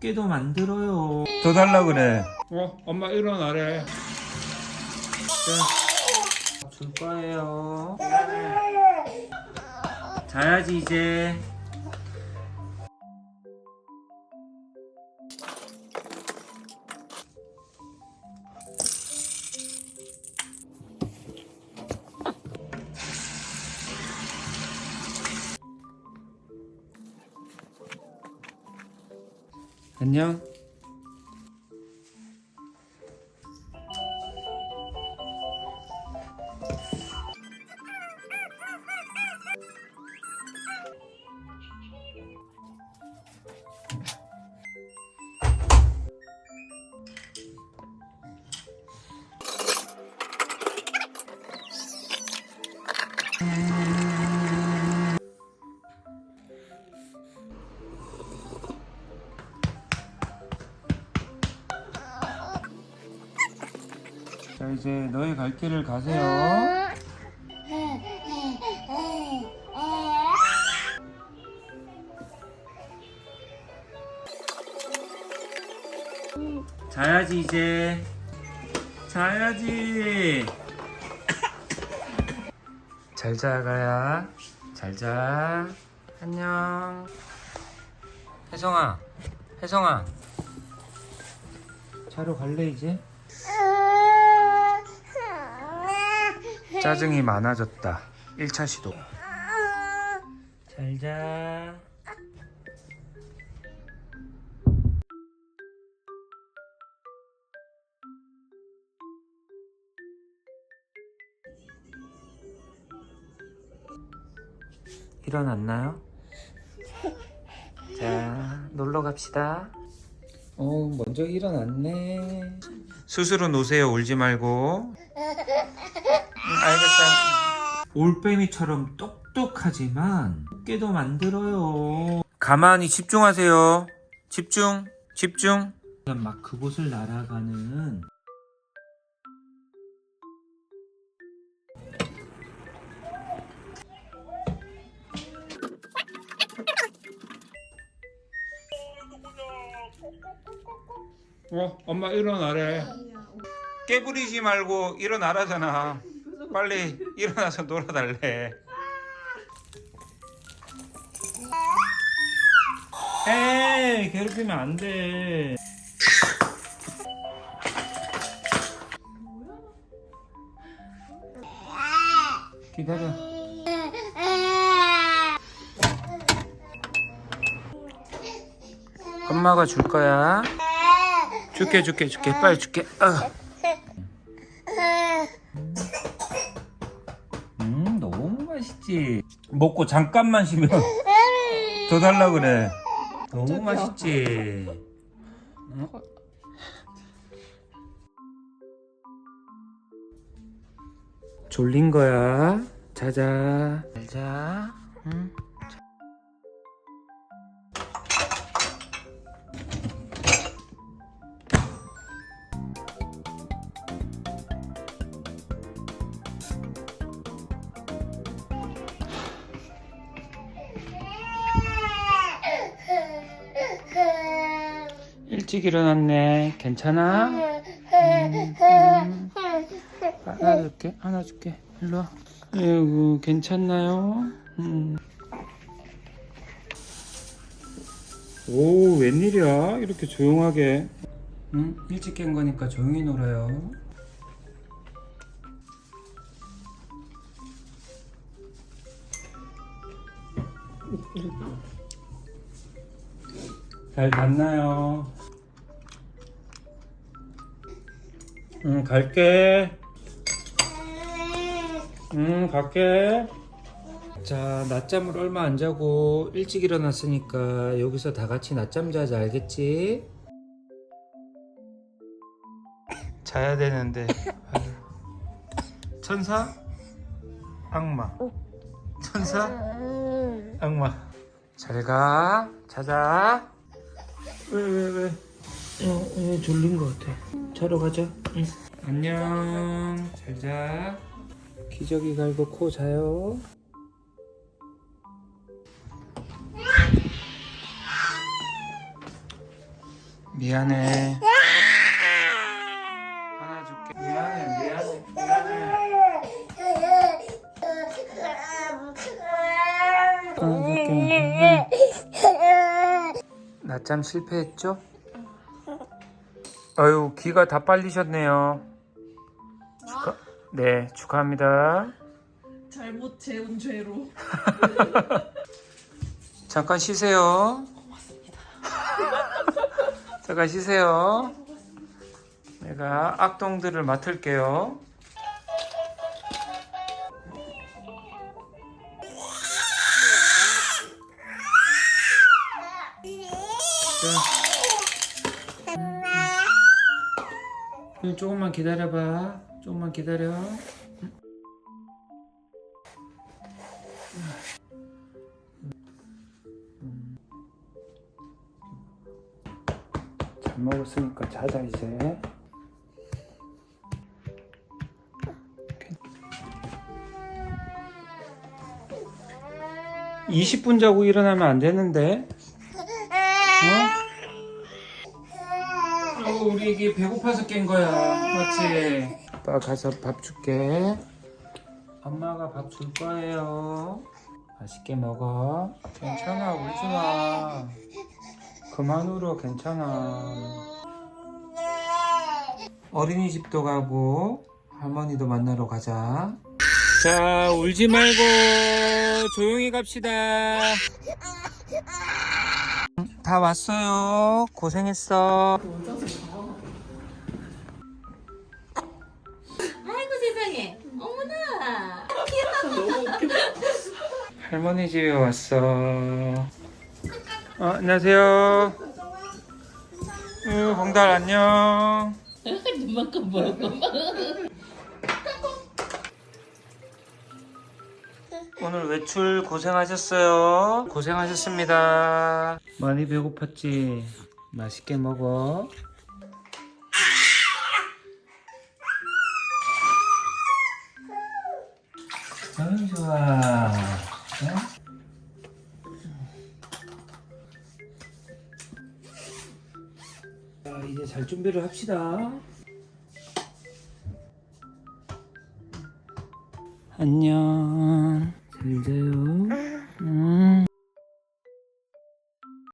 깨도 만들어요. 더 달라 그래. 어, 엄마 일어나래. 줄 거예요. 자야지 이제. 안녕. 이제 너희 갈 길을 가세요. 자야지 이제. 자야지. 잘 자 가야. 잘 자. 안녕. 혜성아. 혜성아. 자러 갈래 이제? 짜증이 많아졌다. 1차 시도. 잘 자. 일어났나요? 자, 놀러 갑시다. 어, 먼저 일어났네. 스스로 노세요. 울지 말고. 응, 알겠어요. 올빼미처럼 똑똑하지만 깨도 만들어요. 가만히 집중하세요. 집중, 집중. 막 그곳을 날아가는 어, 엄마 일어나래. 깨부리지 말고 일어나라잖아. 빨리 일어나서 놀아달래. 에이, 괴롭히면 안 돼. 기다려. 엄마가 줄 거야. 줄게, 줄게, 줄게. 빨리 줄게. 어. 맛있지. 먹고 잠깐만 쉬면 더 달라 그래. 너무 맛있지. 응? 졸린 거야. 자자. 잘 자. 응. 일찍 일어났네. 괜찮아? 음, 하나 줄게. 하나 줄게. 일로 와. 아이고, 괜찮나요? 음. 오, 웬일이야? 이렇게 조용하게. 응? 일찍 깬 거니까 조용히 놀아요. 잘 잤나요? 응, 갈게. 응, 갈게. 자, 낮잠을 얼마 안 자고 일찍 일어났으니까 여기서 다 같이 낮잠 자자, 알겠지? 자야 되는데. 천사? 악마. 천사? 악마. 잘 가. 자자. 왜, 왜, 왜? 어, 어, 졸린 것 같아. 자러 가자. 응. 안녕. 잘 자. 기저귀 갈고 코 자요. 미안해. 하나 줄게. 미안해, 미안해, 미안해. 줄게. 낮잠 실패했죠? 아유, 귀가 다 빨리셨네요. 축하, 네, 축하합니다. 잘못 재운 죄로 잠깐 쉬세요. 잠깐 쉬세요. 내가 악동들을 맡을게요. 조금만 기다려봐. 조금만 기다려. 잘 먹었으니까 자자 이제. 20분 자고 일어나면 안 되는데. 어? 어, 우리 이게 배고파서 깬 거야. 맞지? 아빠 가서 밥 줄게. 엄마가 밥 줄 거예요. 맛있게 먹어. 괜찮아, 울지 마. 그만 울어, 괜찮아. 어린이집도 가고 할머니도 만나러 가자. 자, 울지 말고 조용히 갑시다. 다 왔어요. 고생했어. 아이고 세상에 어머나 할머니 집에 왔어. 어, 안녕하세요. 으, 봉달 안녕. 이만큼 먹어 오늘 외출 고생하셨어요. 고생하셨습니다. 많이 배고팠지? 맛있게 먹어. 아유, 좋아. 어? 자, 이제 잘 준비를 합시다. 안녕. 잘 자요. 응.